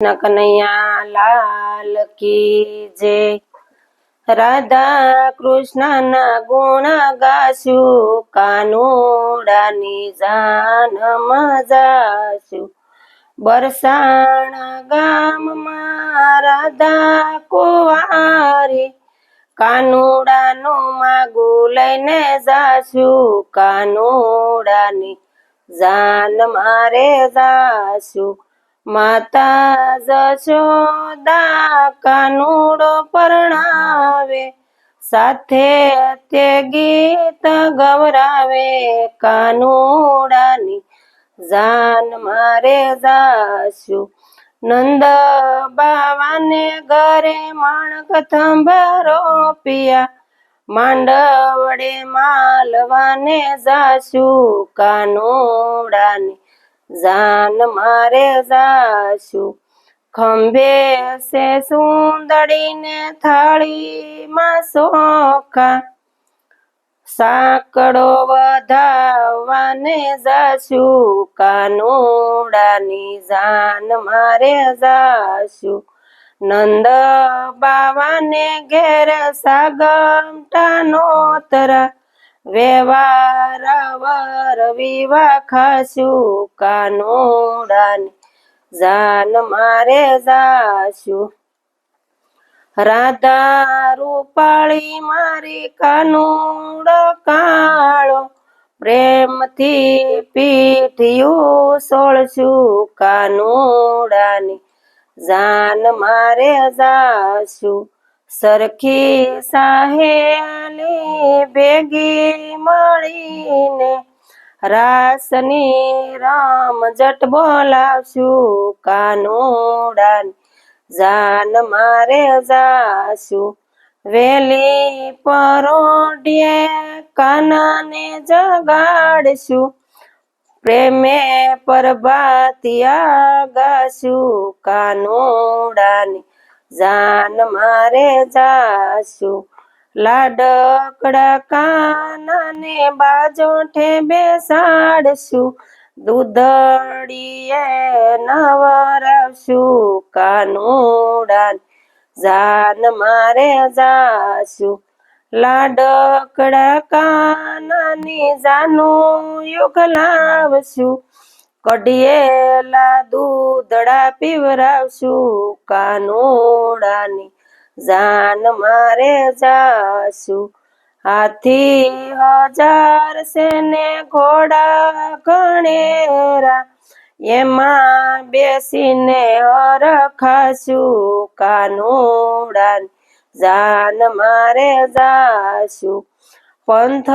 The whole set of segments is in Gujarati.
કનૈયા લાલ કી જય. રાધા કૃષ્ણના ગુણ ગાશું, કાનુડાની જાન મજાશું બરસાણા ગામમાં રાધા કુંવારી, કાનુડાનું માગું લઈને જાશું. કાનુડાની જાન મારે જાશું. માતા જશોદા કાનુડો પરણાવે, સાથે તે ગીત ગવરાવે, કાનુડાની જાન મારે જાશું. નંદ બાવાને ઘરે માણક થંભારો પિયા, માંડવડે માલવાને જાશું કાનુડાની જાન મારે જાશું. ખંભે સે સુંદડીને થાળીમાં સોખા. સાંકડો વધાવવાને જાશું. કાનુડાની જાન મારે જાશું. નંદ બાવાને ઘેર સાગમટા નોતરા વેવાર વિવા ખાશું કાનુડાની જાન મારે જાશું. રાધા રૂપાળી મારી કાનુડ કાળો. પ્રેમથી પીઠિયું સોળશું કાનુડાની. જાન મારે જાશું. સરખી સાહેલી ભેગી મળીને રાસની રામ જટ બોલાવશું કાનુડાની. જાન મારે જાશું વેલી પરોડીએ કાનાને જગાડશું. પ્રેમે પરભાતિયા ગાશું કાનુડાની. જાન મારે જાશું લાડકડા કાનાને બાજોઠે બેસાડશું દૂધડીએ નવરાવશું કાનુડાન. જાન મારે જાશું લાડકડા કાનાની જાનું યુગ લાવશું કઢિયેલા દૂધડા પીવરાવશું કાનોડાની જાન મારે જાશું. હાથી હજાર છે ને ઘોડા ગણેરા એમાં બેસીને હરખાશું કાનુડાની જાન મારે જાશું. પંથ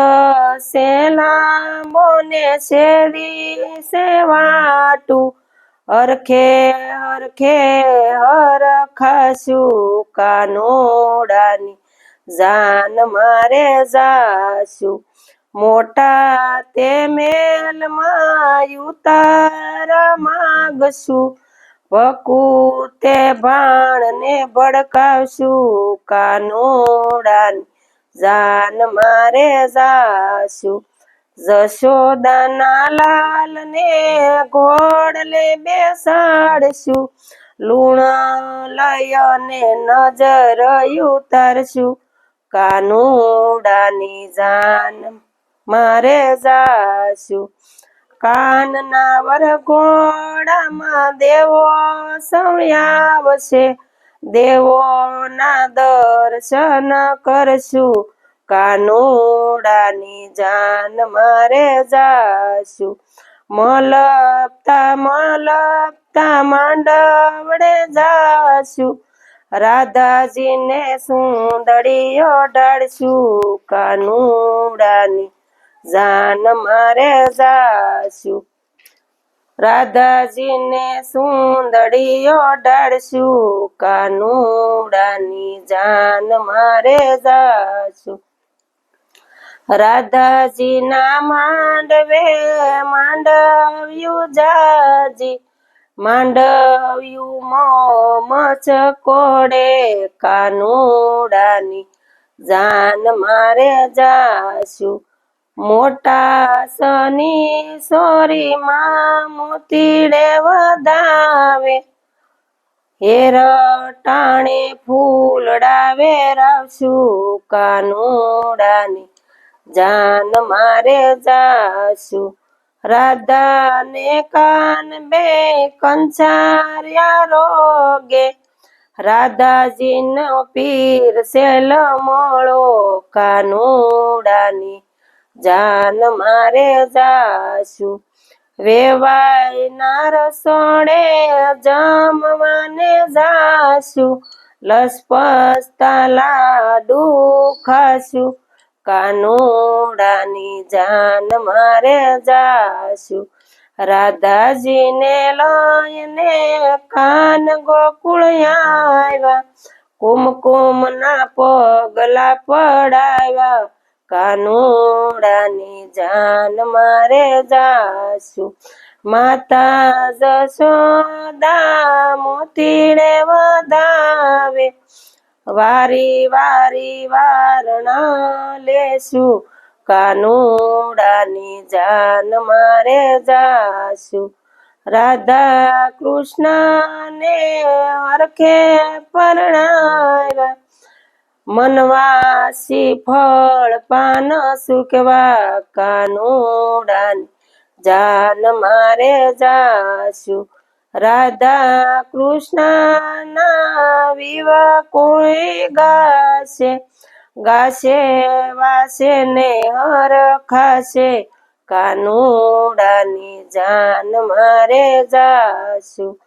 સેલા મોને શેરી સેવાટું. હરખે હરખે હરખાશું કાનોડાની જાન મારે જાશું મોટા તે મેલમાં ઉતારા માગશું વકુ તે ભાણને ભડકાવશું કાનુડાની જાન મારે જાશું. જશોદાના લાલ ને ઘોડલે બેસાડશું. લુણ લયને નજર ઉતારશું. કાનુડાની જાન મારે જાશું. કાનના વરઘોડામાં દેવો સંયાવશે દેવોના દર્શન કરશું. કાનુડાની જાન મારે જાશું. મલપતા મલપતા માંડવડે જાશું. રાધાજીને સુંદડીઓ ઢાળશું. કાનુડાની જાન મારે જાશું. રાધાજીને સુંદડીઓ ઢાળશું કાનુડાની જાન મારે જાશું. રાધાજીના માંડવે માંડવ્યું જાજી, માંડવ્યું મોમચ કોડે, કાનુડાની જાન મારે જાશું. મોટા સની સોરીમાં મોતીડે વધાવે હેર ટાણે ફૂલડા વેરાવશું કાનુડાની. જાન મારે જાશું રાધાને કાન બે કંચાર્યા રોગે. રાધાજીનો પીર સેલ મોળો કાનુડાની. જાન મારે જાશું. વેવાય ના રસોડે જમવાને જાશું. લસપસતા લાડુ ખાશું. કાનુડાની જાન મારે જાશું. રાધાજીને લઈને કાન ગોકુળ આવ્યા કુમકુમ ના પગલા પડાવ્યા કાનુડાની જાન મારે જાશું. માતા જશોદા મોતીડે વધાવે. વારી વારી વારણા લેશું. કાનુડાની જાન મારે જાશું. રાધા કૃષ્ણને હરખે પરણાવ્યા. મનવાસી ફળ, પાન સુકવા કાનુડાની જાન મારે જાશું રાધા કૃષ્ણના વિવા કોઈ ગાશે? ગાશે વાસે ને હર ખાશે? કાનુડાની જાન મારે જાશું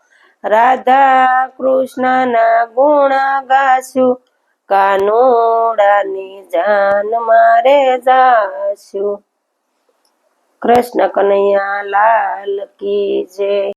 રાધા કૃષ્ણના ગુણ ગાશું. કાનુડાની જાન મારે જાશું. કૃષ્ણ કનૈયા લાલ કી જય.